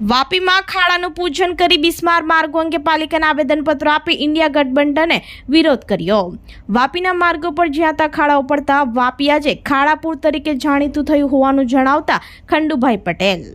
વાપીમાં ખાડાનું પૂજન કરી બિસ્માર માર્ગો અંગે પાલિકાના આવેદનપત્ર આપી ઇન્ડિયા ગઠબંધને વિરોધ કર્યો. વાપીના માર્ગો પર જ્યાં ત્યાં ખાડાઓ પડતા વાપી આજે ખાડાપુર તરીકે જાણીતું થયું હોવાનું જણાવતા ખંડુભાઈ પટેલ.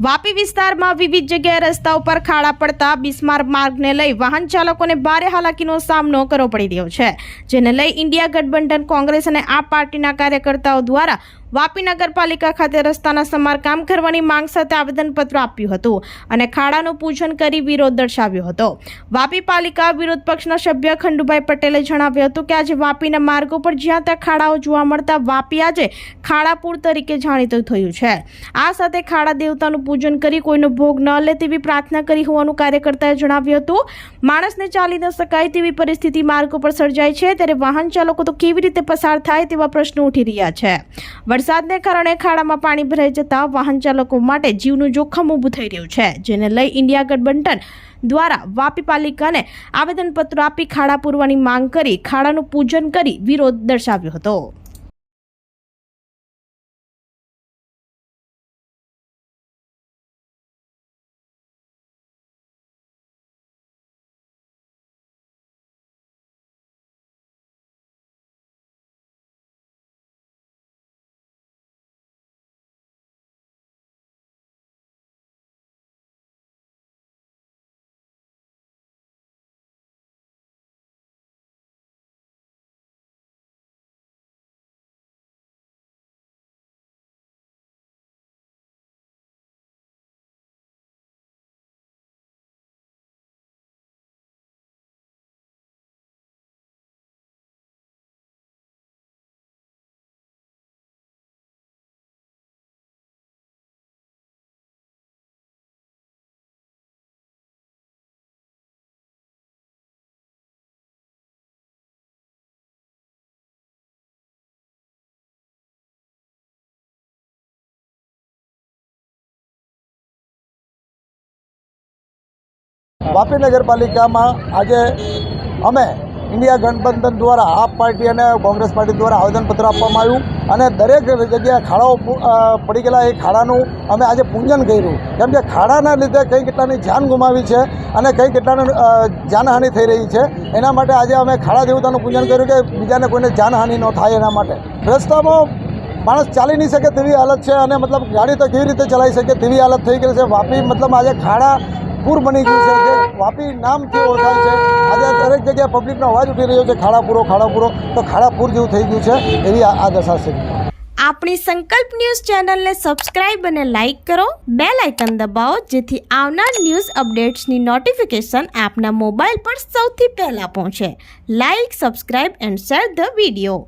વાપી વિસ્તારમાં વિવિધ જગ્યાએ રસ્તા ઉપર ખાડા પડતા બિસ્માર માર્ગને લઈ વાહન ચાલકોને ભારે હાલાકીનો સામનો કરવો પડી રહ્યો છે, જેને લઈ ઇન્ડિયા ગઠબંધન કોંગ્રેસ અને આ પાર્ટીના કાર્યકર્તાઓ દ્વારા વાપી નગરપાલિકા ખાતે રસ્તાના સમારકામ કરવાની માંગ સાથે આવેદનપત્ર આપ્યું હતું અને ખાડાનું પૂજન કરી વિરોધ દર્શાવ્યો હતો. વાપી પાલિકા વિરોધ પક્ષના સભ્ય ખંડુભાઈ પટેલે જણાવ્યું હતું કે આજે વાપીના માર્ગો પર જ્યાં ત્યાં ખાડાઓ જોવા મળતા વાપી આજે ખાડાપુર તરીકે જાણીતું થયું છે. આ સાથે ખાડા દેવતાનું પૂજન કરી કોઈનો ભોગ ન લે તેવી પ્રાર્થના કરી હોવાનું કાર્યકર્તાએ જણાવ્યું હતું. માણસને ચાલી ન શકાય તેવી પરિસ્થિતિ માર્ગો પર સર્જાય છે, ત્યારે વાહન ચાલકો તો કેવી રીતે પસાર થાય તેવા પ્રશ્નો ઉઠી રહ્યા છે. વરસાદને કારણે ખાડામાં પાણી ભરાઈ જતા વાહન ચાલકો માટે જીવનું જોખમ ઊભું થઈ રહ્યું છે, જેને લઈ ઇન્ડિયા ગઠબંધન દ્વારા વાપી પાલિકાને આવેદનપત્ર આપી ખાડા પૂરવાની માંગ કરી ખાડાનું પૂજન કરી વિરોધ દર્શાવ્યો હતો. વાપી નગરપાલિકામાં આજે અમે ઇન્ડિયા ગઠબંધન દ્વારા આપ પાર્ટી અને કોંગ્રેસ પાર્ટી દ્વારા આવેદનપત્ર આપવામાં આવ્યું અને દરેક જગ્યાએ ખાડાઓ પડી ગયેલા એ ખાડાનું અમે આજે પૂજન કર્યું. કેમ કે ખાડાના લીધે કઈ કેટલાની જાન ગુમાવી છે અને કઈ કેટલાને જાનહાનિ થઈ રહી છે. એના માટે આજે અમે ખાડા દેવતાનું પૂજન કર્યું કે બીજાને કોઈને જાનહાનિ ન થાય એના માટે. રસ્તામાં માણસ ચાલી નહીં શકે તેવી હાલત છે અને મતલબ ગાડી તો કેવી રીતે ચલાવી શકે તેવી હાલત થઈ ગઈ છે. વાપી મતલબ આજે ખાડા પૂર બની ગયું છે, જે વાપી નામથી ઓળખાય છે. આજે દરેક જગ્યાએ પબ્લિકનો અવાજ ઉઠી રહ્યો છે ખાડાપુરો પૂરો, ખાડા પૂરો. તો ખાડાપુર જેવું થઈ ગયું છે, એવી આ દશા છે. આપણી સંકલ્પ ન્યૂઝ ચેનલને સબસ્ક્રાઇબ અને લાઇક કરો. બે લાઇકન દબાવો, જેથી આવનાર ન્યૂઝ અપડેટ્સની નોટિફિકેશન આપના મોબાઈલ પર સૌથી પહેલાં પહોંચે. Like subscribe and share the video